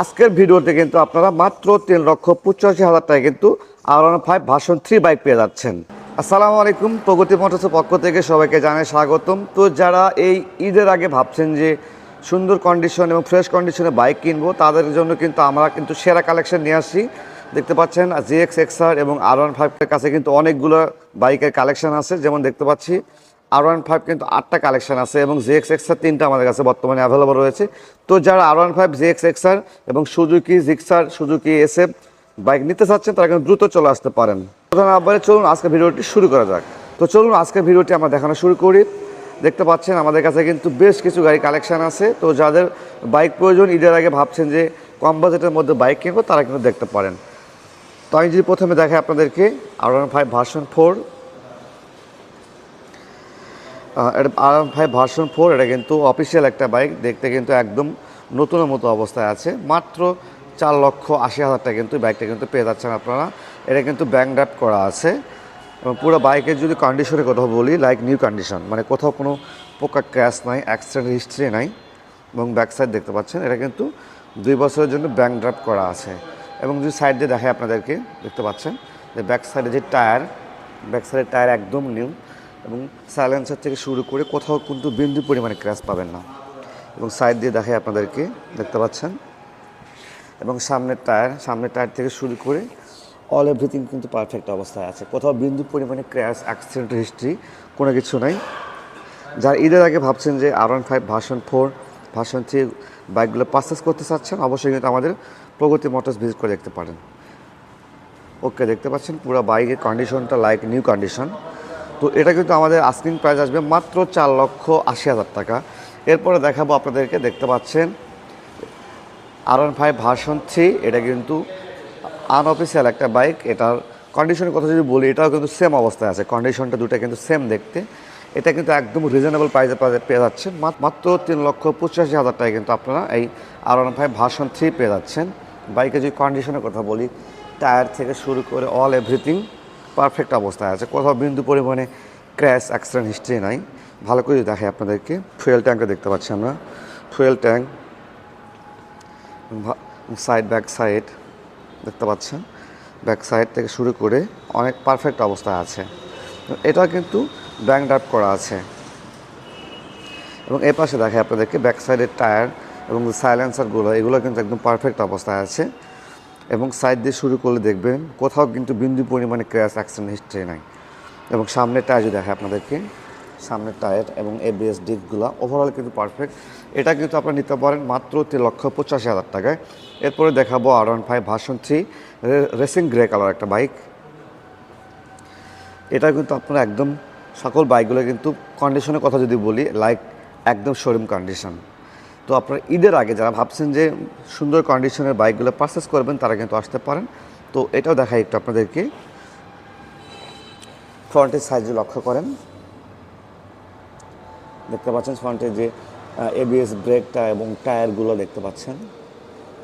আজকের ভিডিওতে কিন্তু আপনারা মাত্র তিন লক্ষ পঁচাশি হাজার টাকা কিন্তু R one five version three bike পেয়ে যাচ্ছেন। আসসালামু আলাইকুম, প্রগতি মোটরসের পক্ষ থেকে সবাইকে জানাই স্বাগতম। তো যারা এই ঈদের আগে ভাবছেন যে সুন্দর কন্ডিশন এবং ফ্রেশ কন্ডিশনে বাইক কিনবো, তাদের জন্য কিন্তু আমরা কিন্তু সেরা কালেকশন নিয়ে আসছি। দেখতে পাচ্ছেন জিএক্স এক্সআর এবং আর ওয়ান ফাইভের কাছে কিন্তু অনেকগুলো বাইকের কালেকশন আছে। যেমন দেখতে পাচ্ছি আর ওয়ান ফাইভ কিন্তু আটটা কালেকশন আছে এবং জিএক্স এক্সআর তিনটা আমাদের কাছে বর্তমানে অ্যাভেলেবল রয়েছে। তো যারা R one five GX XR এবং Suzuki Gixxer Suzuki SF bike নিতে চাচ্ছেন, তারা কিন্তু দ্রুত চলে আসতে পারেন। প্রথমে আবার চলুন আজকে ভিডিওটি শুরু করা যাক। তো চলুন আজকে ভিডিওটি আমরা দেখানো শুরু করি। দেখতে পাচ্ছেন, আমাদের কাছে কিন্তু বেশ কিছু গাড়ি কালেকশান আছে। তো যাদের বাইক প্রয়োজন, ঈদের আগে ভাবছেন যে কম বাজেটের মধ্যে বাইক কিনবো, তারা কিন্তু দেখতে পারেন। তো আমি যদি প্রথমে দেখাই আপনাদেরকে R one five version four এটা ফাইভ ভার্সন ফোর এটা কিন্তু অফিসিয়াল একটা বাইক দেখতে কিন্তু একদম নতুনের মতো অবস্থায় আছে। মাত্র চার লক্ষ আশি হাজার টাকা কিন্তু বাইকটা কিন্তু পেয়ে যাচ্ছেন আপনারা। এটা কিন্তু ব্যাংক ড্রাফ করা আছে। এবং পুরো বাইকের যদি কন্ডিশনের কথা বলি লাইক নিউ কন্ডিশন মানে কোথাও কোনো পোকা ক্র্যাশ নাই অ্যাক্সিডেন্ট হিস্ট্রি নাই, এবং ব্যাক সাইড দেখতে পাচ্ছেন, এটা কিন্তু দুই বছরের জন্য ব্যাংক ড্রাফ করা আছে। এবং যদি সাইড দিয়ে দেখায় আপনাদেরকে, দেখতে পাচ্ছেন যে ব্যাক সাইডে যে টায়ার ব্যাক সাইডের টায়ার একদম নিউ এবং সাইলেন্সার থেকে শুরু করে কোথাও কিন্তু বিন্দু পরিমাণে ক্র্যাশ পাবেন না। এবং সাইড দিয়ে দেখাই আপনাদেরকে, দেখতে পাচ্ছেন? এবং সামনের টায়ার সামনের টায়ার থেকে শুরু করে অল এভরিথিং কিন্তু পারফেক্ট অবস্থায় আছে। কোথাও বিন্দু পরিমাণে ক্র্যাশ অ্যাক্সিডেন্ট হিস্ট্রি কোনো কিছু নাই। যারা ঈদের আগে ভাবছেন যে R one five version four version three বাইকগুলো পারচেস করতে চাচ্ছেন, অবশ্যই কিন্তু আমাদের প্রগতি মোটরস ভিজিট করে দেখতে পারেন। ওকে দেখতে পাচ্ছেন পুরো বাইকের কন্ডিশনটা লাইক নিউ কন্ডিশন তো এটা কিন্তু আমাদের আস্কিং প্রাইস আসবে মাত্র চার লক্ষ আশি হাজার টাকা। এরপরে দেখাবো আপনাদেরকে, দেখতে পাচ্ছেন R one five version three এটা কিন্তু আনঅফিসিয়াল একটা বাইক এটার কন্ডিশনের কথা যদি বলি, এটাও কিন্তু সেম অবস্থায় আছে কন্ডিশনটা দুটো কিন্তু সেম দেখতে। এটা কিন্তু একদম রিজনেবল প্রাইসে পেয়ে যাচ্ছেন, মাত- মাত্র তিন লক্ষ পঁচাশি হাজার টাকা কিন্তু আপনারা এই R one five version three পেয়ে যাচ্ছেন। বাইকের যদি কন্ডিশনের কথা বলি টায়ার থেকে শুরু করে অল এভরিথিং পারফেক্ট অবস্থায় আছে। কোথাও বিন্দু পরিমাণে ক্র্যাশ অ্যাক্সিডেন্ট হিস্ট্রি নাই। ভালো করে দেখাই আপনাদেরকে। ফুয়েল ট্যাঙ্কটা দেখতে পাচ্ছি আমরা। Fuel tank side back side দেখতে পাচ্ছেন। ব্যাক সাইড থেকে শুরু করে অনেক পারফেক্ট অবস্থায় আছে। এটা কিন্তু ব্যাংক ড্রাফ করা আছে। এবং এ পাশে দেখে আপনাদেরকে ব্যাক সাইডের টায়ার এবং সাইলেন্সারগুলো এগুলো কিন্তু একদম পারফেক্ট অবস্থায় আছে। এবং সাইড দিয়ে শুরু করলে দেখবেন কোথাও কিন্তু বিন্দু পরিমাণে ক্র্যাশ অ্যাক্সিডেন্ট হিস্ট্রি নাই। এবং সামনের টায়ার যদি দেখে আপনাদেরকে, সামনের টায়ার এবং এবিএস ডিকগুলো ওভারঅল কিন্তু পারফেক্ট এটা কিন্তু আপনারা নিতে পারেন মাত্র তিন লক্ষ পঁচাশি হাজার টাকায়। এরপরে দেখাবো R one five version three racing grey colour একটা বাইক এটা কিন্তু আপনারা একদম সকল বাইকগুলো কিন্তু কন্ডিশনের কথা যদি বলি লাইক একদম শোরুম কন্ডিশন তো আপনারা ঈদের আগে যারা ভাবছেন যে সুন্দর কন্ডিশনের বাইকগুলো পারচেস করবেন, তারা কিন্তু আসতে পারেন। তো এটাও দেখাই একটু আপনাদেরকে। ফ্রন্টের সাইজ লক্ষ্য করেন। দেখতে পাচ্ছেন ফ্রন্টে যে এবিএস ব্রেকটা এবং টায়ারগুলো দেখতে পাচ্ছেন।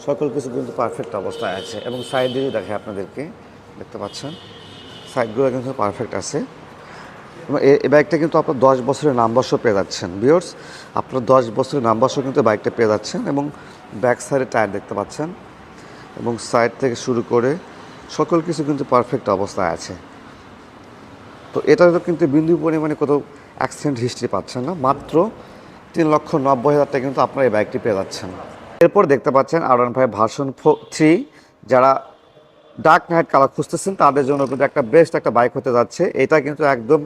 সকল কিছু কিন্তু পারফেক্ট অবস্থায় আছে। এবং সাইড দিয়ে দেখে আপনাদেরকে, দেখতে পাচ্ছেন। সাইডগুলো কিন্তু পারফেক্ট আছে। এই বাইকটা কিন্তু আপনার দশ বছরের নাম্বারশো পেয়ে যাচ্ছেন বিয়র্স আপনার দশ বছরের নাম্বারশো কিন্তু বাইকটা পেয়ে যাচ্ছেন এবং ব্যাক সাইডে টায়ার দেখতে পাচ্ছেন এবং সাইড থেকে শুরু করে সকল কিছু কিন্তু পারফেক্ট অবস্থায় আছে। তো এটা তো কিন্তু বিন্দু পরিমাণে কোথাও অ্যাক্সিডেন্ট হিস্ট্রি পাচ্ছেন না, মাত্র তিন লক্ষ নব্বই হাজার টাকা কিন্তু আপনার এই বাইকটি পেয়ে যাচ্ছেন। এরপর দেখতে পাচ্ছেন R one five version three যারা ডার্ক নাইট কালার খুঁজতেছেন, তাদের জন্য কিন্তু একটা বেস্ট একটা বাইক হতে যাচ্ছে। এটা কিন্তু একদম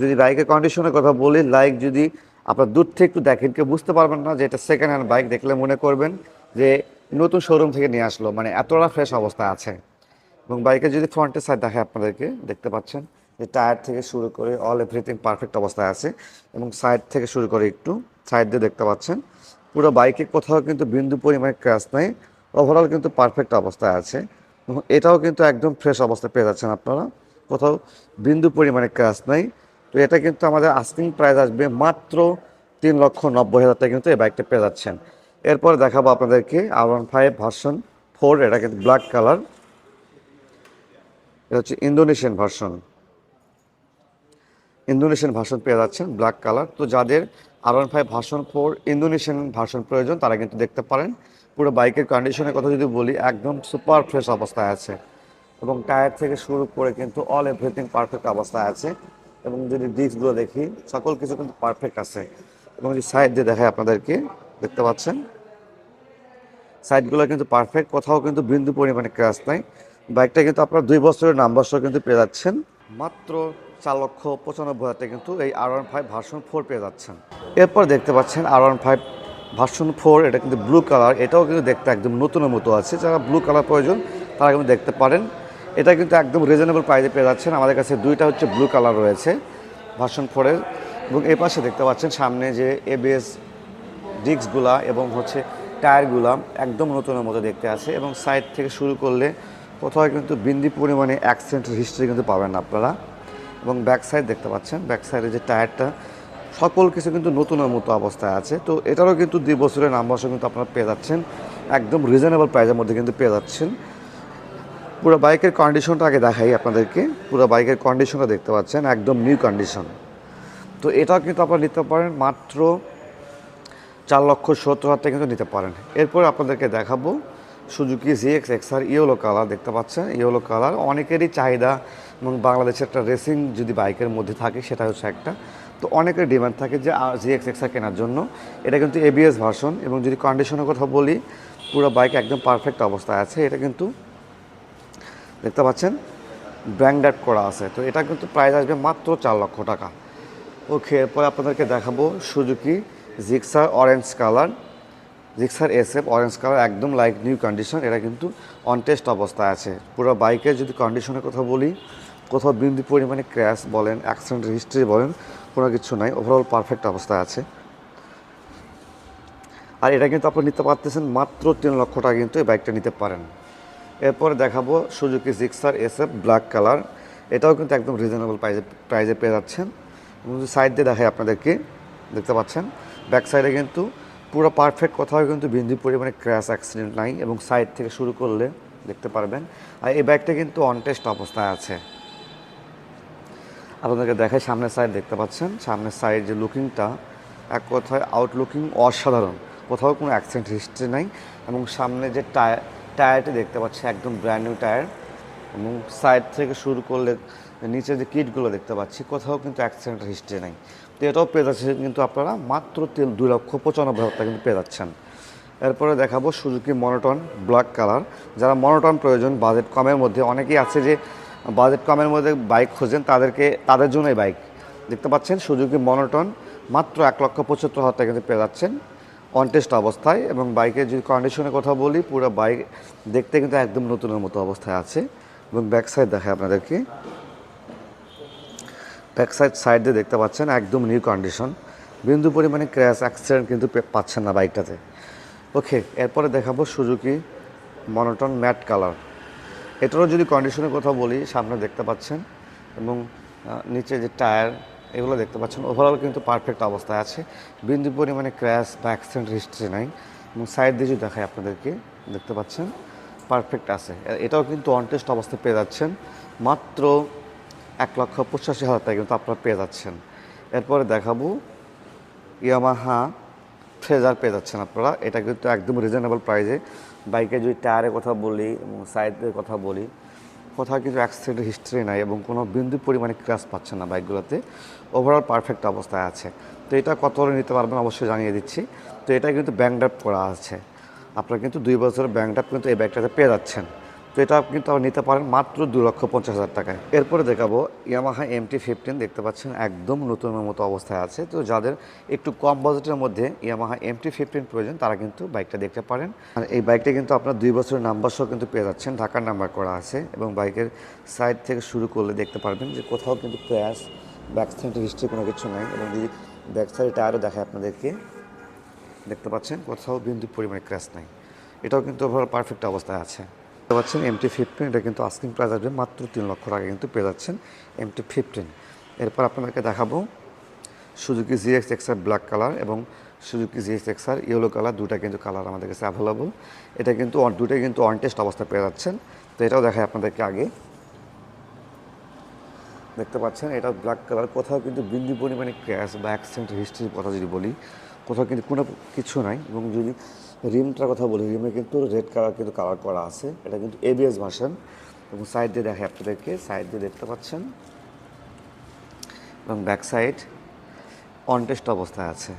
যদি বাইকের কন্ডিশনের কথা বলি লাইক যদি আপনার দূর থেকে একটু দেখেন, কেউ বুঝতে পারবেন না যে এটা সেকেন্ড হ্যান্ড বাইক দেখলে মনে করবেন যে নতুন শোরুম থেকে নিয়ে আসলো মানে এতটা ফ্রেশ অবস্থা আছে। এবং বাইকের যদি ফ্রন্টের সাইড দেখে আপনাদেরকে, দেখতে পাচ্ছেন যে টায়ার থেকে শুরু করে অল এভরিথিং পারফেক্ট অবস্থায় আছে এবং সাইড থেকে শুরু করে একটু সাইড দিয়ে দেখতে পাচ্ছেন। পুরো বাইকে কোথাও কিন্তু বিন্দু পরিমাণে ক্র্যাশ নেই ওভারঅল কিন্তু পারফেক্ট অবস্থায় আছে। এবং এটাও কিন্তু একদম ফ্রেশ অবস্থায় পেয়ে যাচ্ছেন আপনারা। কোথাও বিন্দু পরিমাণে ক্র্যাশ নেই তো এটা কিন্তু আমাদের আস্কিং প্রাইস আসবে মাত্র তিন লক্ষ নব্বই হাজার টাকা কিন্তু এই বাইকটা পেয়ে যাচ্ছেন। এরপর দেখাবো আপনাদেরকে R one five version four এটা কিন্তু ব্ল্যাক কালার এটা হচ্ছে ইন্দোনেশিয়ান ভার্সন ইন্দোনেশিয়ান ভার্সন পেয়ে যাচ্ছেন ব্ল্যাক কালার তো যাদের R one five version four Indonesian version প্রয়োজন, তারা কিন্তু দেখতে পারেন। পুরো বাইকের কন্ডিশনের কথা যদি বলি, একদম সুপার ফ্রেশ অবস্থায় আছে। এবং টায়ার থেকে শুরু করে কিন্তু অল এভরিথিং পারফেক্ট অবস্থায় আছে। এবং যদি ডিস্কগুলো দেখি, সকল কিছু কিন্তু পারফেক্ট আছে। এবং যদি সাইড দিয়ে দেখায় আপনাদেরকে, দেখতে পাচ্ছেন? সাইডগুলো কিন্তু পারফেক্ট কোথাও কিন্তু বিন্দু পরিমাণে ক্র্যাশ নাই। বাইকটা কিন্তু আপনার দুই বছরের নাম্বার সহ কিন্তু পেয়ে যাচ্ছেন। মাত্র চার লক্ষ পঁচানব্বই হাজার কিন্তু এই R one five version four পেয়ে যাচ্ছেন। এরপর দেখতে পাচ্ছেন R one five version four এটা কিন্তু ব্লু কালার এটাও কিন্তু দেখতে একদম নতুনের মতো আছে। যারা ব্লু কালার প্রয়োজন, তারা কিন্তু দেখতে পারেন। এটা কিন্তু একদম রিজনেবল প্রাইসে পেয়ে যাচ্ছেন। আমাদের কাছে দুইটা হচ্ছে ব্লু কালার রয়েছে ভার্সন ফোরের এবং এই পাশে দেখতে পাচ্ছেন সামনে যে এবিএস ডিস্কগুলা এবং হচ্ছে টায়ারগুলা একদম নতুনের মতো দেখতে আছে। এবং সাইড থেকে শুরু করলে কোথাও কিন্তু বিন্দি পরিমাণে অ্যাক্সিডেন্টের হিস্ট্রি কিন্তু পাবেন আপনারা। এবং ব্যাক সাইড দেখতে পাচ্ছেন ব্যাক সাইডে যে টায়ারটা, সকল কিছু কিন্তু নতুনের মতো অবস্থায় আছে। তো এটারও কিন্তু দুই বছরের নাম্বার কিন্তু আপনারা পেয়ে যাচ্ছেন। একদম রিজনেবল প্রাইসের মধ্যে কিন্তু পেয়ে যাচ্ছেন। পুরো বাইকের কন্ডিশনটা আগে দেখাই আপনাদেরকে। পুরো বাইকের কন্ডিশনটা দেখতে পাচ্ছেন, একদম নিউ কন্ডিশন তো এটাও কিন্তু আপনারা নিতে পারেন মাত্র চার লক্ষ সত্তর হাজার কিন্তু নিতে পারেন। এরপর আপনাদেরকে দেখাবো Suzuki GX XR yellow colour দেখতে পাচ্ছেন। ইয়েলো কালার অনেকেরই চাহিদা এবং বাংলাদেশে একটা রেসিং যদি বাইকের মধ্যে থাকে, সেটা হচ্ছে একটা। তো অনেকের ডিমান্ড থাকে যে জিএক্স এক্সআর কেনার জন্য। এটা কিন্তু এবিএস ভার্সন এবং যদি কন্ডিশনের কথা বলি, পুরো বাইক একদম পারফেক্ট অবস্থায় আছে। এটা কিন্তু দেখতে পাচ্ছেন? ব্র্যান্ডেড করা আছে। তো এটা কিন্তু প্রাইস আসবে মাত্র চার লক্ষ টাকা। ওকে এরপরে আপনাদেরকে দেখাবো Suzuki Gixxer orange colour Gixxer S F orange colour একদম লাইক নিউ কন্ডিশন এটা কিন্তু অনটেস্ট অবস্থায় আছে। পুরো বাইকের যদি কন্ডিশনের কথা বলি, কোথাও বিন্দু পরিমাণে ক্র্যাশ বলেন অ্যাক্সিডেন্টের হিস্ট্রি বলেন, কোনো কিছু নাই। ওভারঅল পারফেক্ট অবস্থায় আছে। আর এটা কিন্তু আপনি নিতে পারতেছেন মাত্র তিন লক্ষ টাকা কিন্তু এই বাইকটা নিতে পারেন। এরপরে দেখাবো Suzuki Gixxer S F black colour. এটাও কিন্তু একদম রিজনেবল প্রাইজে প্রাইজে পেয়ে যাচ্ছেন। সাইড দিয়ে দেখাই আপনাদেরকে, দেখতে পাচ্ছেন? ব্যাক সাইডে কিন্তু পুরো পারফেক্ট কোথাও কিন্তু বিন্দু পরিমাণে ক্র্যাশ অ্যাক্সিডেন্ট নাই এবং সাইড থেকে শুরু করলে দেখতে পারবেন। আর এই ব্যাগটা কিন্তু অনটেস্ট অবস্থায় আছে। আপনাদেরকে দেখাই সামনের সাইড দেখতে পাচ্ছেন? সামনের সাইড যে লুকিংটা এক কথায় আউটলুকিং অসাধারণ। কোথাও কোনো অ্যাক্সিডেন্ট হিস্ট্রি নাই এবং সামনে যে টায়ার টায়ারটি দেখতে পাচ্ছি, একদম ব্র্যান্ড নিউ টায়ার। এবং সাইড থেকে শুরু করলে নিচে যে কিটগুলো দেখতে পাচ্ছি, কোথাও কিন্তু অ্যাক্সিডেন্টের হিস্ট্রি নেই। তো এটাও পেয়ে যাচ্ছে কিন্তু আপনারা মাত্র তেল দুই লক্ষ পঁচানব্বই হাজার কিন্তু পেয়ে যাচ্ছেন। এরপরে দেখাবো সুজুকি মনোটন ব্ল্যাক কালার যারা মনোটন প্রয়োজন বাজেট কমের মধ্যে, অনেকেই আছে যে বাজেট কমের মধ্যে বাইক খোঁজেন, তাদেরকে, তাদের জন্যই বাইক দেখতে পাচ্ছেন সুজুকি মনোটন মাত্র এক লক্ষ পঁচাত্তর হাজার টাকা কিন্তু পেয়ে যাচ্ছেন। অনটেস্ট অবস্থায় এবং বাইকের যদি কন্ডিশনের কথা বলি, পুরো বাইক দেখতে কিন্তু একদম নতুনের মতো অবস্থায় আছে। এবং ব্যাক সাইড দেখায় আপনাদেরকে। ব্যাক সাইড সাইড দিয়ে দেখতে পাচ্ছেন একদম নিউ কন্ডিশন বিন্দু পরিমাণে ক্র্যাশ অ্যাক্সিডেন্ট কিন্তু পাচ্ছেন না বাইকটাতে ওকে এরপরে দেখাবো সুজুকি মনোটন ম্যাট কালার এটারও যদি কন্ডিশনের কথা বলি, সামনে দেখতে পাচ্ছেন। এবং নিচে যে টায়ার এগুলো দেখতে পাচ্ছেন। ওভারঅল কিন্তু পারফেক্ট অবস্থায় আছে। বিন্দু পরিমাণে ক্র্যাশ বা অ্যাক্সিডেন্ট হিস্ট্রি নাই। এবং সাইড দিয়ে যদি দেখাই আপনাদেরকে, দেখতে পাচ্ছেন পারফেক্ট আছে। এটাও কিন্তু অনটেস্ট অবস্থায় পেয়ে যাচ্ছেন। মাত্র এক লক্ষ পঁচাশি হাজার টাকা কিন্তু আপনারা পেয়ে যাচ্ছেন। এরপরে দেখাবো ইয়ামাহা ফ্রেজার পেয়ে যাচ্ছেন আপনারা। এটা কিন্তু একদম রিজনেবল প্রাইসে বাইকে যদি টায়ারের কথা বলি এবং সাইডের কথা বলি কোথাও কিন্তু অ্যাক্সিডেন্ট হিস্ট্রি নাই এবং কোনো বিন্দু পরিমাণে ক্র্যাশ পাচ্ছে না বাইকগুলোতে। ওভারঅল পারফেক্ট অবস্থায় আছে। তো এটা কত নিতে পারবেন অবশ্যই জানিয়ে দিচ্ছি। তো এটা কিন্তু ব্যাংক ড্রাফ করা আছে। আপনারা কিন্তু দুই বছরের ব্যাংক ড্রাফ কিন্তু এই ব্যাগটাতে পেয়ে যাচ্ছেন। তো এটা কিন্তু নিতে পারেন মাত্র দু লক্ষ পঞ্চাশ হাজার টাকায়। এরপরে দেখাবো, ইয়ামাহা এমটি ফিফটিন দেখতে পাচ্ছেন, একদম নতুনের মতো অবস্থায় আছে। তো যাদের একটু কম বাজেটের মধ্যে ইয়ামাহা এমটি ফিফটিন প্রয়োজন, তারা কিন্তু বাইকটা দেখতে পারেন। আর এই বাইকটা কিন্তু আপনার দুই বছরের নাম্বার সহ কিন্তু পেয়ে যাচ্ছেন, ঢাকার নাম্বার করা আছে। এবং বাইকের সাইড থেকে শুরু করলে দেখতে পারবেন যে কোথাও কিন্তু ক্র্যাশ ব্যাক সাইডের হিস্ট্রি কোনো কিছু নাই। এবং যদি ব্যাক সাইড টায়ারও দেখায় আপনাদেরকে, দেখতে পাচ্ছেন কোথাও বিন্দু পরিমাণে ক্র্যাশ নাই। এটাও কিন্তু পারফেক্ট অবস্থায় আছে। দেখতে পাচ্ছেন এমটি ফিফটিন এটা কিন্তু আস্কিং প্রাইস আসবে মাত্র তিন লক্ষ টাকা কিন্তু পেয়ে যাচ্ছেন এমটি ফিফটিন এরপর আপনাদেরকে দেখাবো Suzuki GX XR black colour এবং Suzuki GX XR yellow colour দুটা কিন্তু কালার আমাদের কাছে অ্যাভেলেবল এটা কিন্তু দুটাই কিন্তু অন টেস্ট অবস্থায় পেয়ে যাচ্ছেন। তো এটাও দেখায় আপনাদেরকে আগে। দেখতে পাচ্ছেন, এটা ব্ল্যাক কালার কোথাও কিন্তু বিন্দু পরিমাণে ক্র্যাশ বা অ্যাক্সিডেন্ট হিস্ট্রির কথা যদি বলি, কোথাও কিন্তু কোনো কিছু নাই এবং যদি রিমটার কথা বলি, রিমে কিন্তু রেড কালার কিন্তু কালার করা আছে। এটা কিন্তু এবিএস ভার্সন এবং সাইড দিয়ে দেখে আপনাদেরকে সাইড দিয়ে দেখতে পাচ্ছেন। এবং ব্যাক সাইড অনটেস্ট অবস্থায় আছে।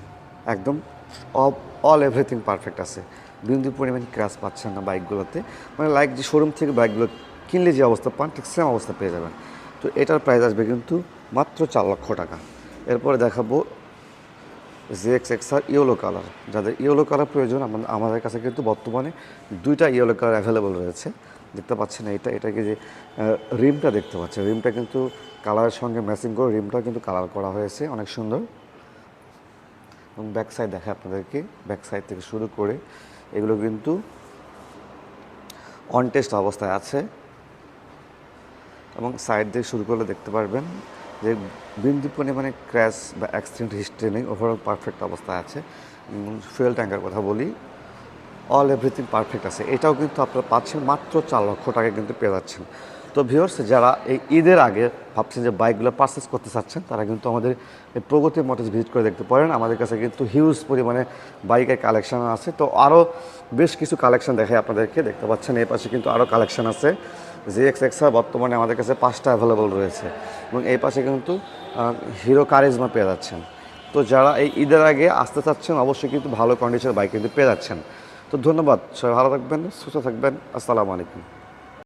একদম অল এভরিথিং পারফেক্ট আছে। বিন্দু পরিমাণ ক্র্যাশ পাচ্ছেন না বাইকগুলোতে মানে লাইক যে শোরুম থেকে বাইকগুলো কিনলে যে অবস্থা পান, ঠিক সেম অবস্থা পেয়ে যাবেন। তো এটার প্রাইস আসবে কিন্তু মাত্র চার লক্ষ টাকা। এরপরে দেখাবো JX X R yellow colour যাদের ইয়েলো কালার প্রয়োজন আমাদের- কাছে কিন্তু বর্তমানে দুইটা ইয়েলো কালার অ্যাভেলেবল রয়েছে। দেখতে পাচ্ছেন এটা এটাকে যে রিমটা দেখতে পাচ্ছেন। রিমটা কিন্তু কালারের সঙ্গে ম্যাচিং করে রিমটাও কিন্তু কালার করা হয়েছে, অনেক সুন্দর। এবং ব্যাক সাইড দেখা আপনাদেরকে। ব্যাক সাইড থেকে শুরু করে এগুলো কিন্তু অনটেস্ট অবস্থায় আছে। এবং সাইড দিয়ে শুরু করলে দেখতে পারবেন যে বিন্দু পরিমাণে ক্র্যাশ বা অ্যাক্সিডেন্ট হিস্ট্রি নেই ওভারঅল পারফেক্ট অবস্থায় আছে। ফুয়েল ট্যাঙ্কের কথা বলি অল এভরিথিং পারফেক্ট আছে। এটাও কিন্তু আপনারা পাচ্ছেন, মাত্র চার লক্ষ টাকা কিন্তু পেয়ে যাচ্ছেন। তো ভিউয়ার্স যারা এই ঈদের আগে ভাবছেন যে বাইকগুলো পারচেস করতে চাচ্ছেন, তারা কিন্তু আমাদের এই প্রগতি মোটরস ভিজিট করে দেখতে পারেন। আমাদের কাছে কিন্তু হিউজ পরিমাণে বাইকের কালেকশন আছে। তো আরও বেশ কিছু কালেকশন দেখে আপনাদেরকে। দেখতে পাচ্ছেন, এই পাশে কিন্তু আরও কালেকশন আছে। জি এক্স এক্সা বর্তমানে আমাদের কাছে পাঁচটা অ্যাভেলেবল রয়েছে। এবং এই পাশে কিন্তু হিরো কারিজমা পেয়ে যাচ্ছেন। তো যারা এই ঈদের আগে আসতে চাচ্ছেন, অবশ্যই কিন্তু ভালো কন্ডিশনের বাইক কিন্তু পেয়ে যাচ্ছেন। তো ধন্যবাদ, সবাই ভালো থাকবেন, সুস্থ থাকবেন, আসসালামু আলাইকুম।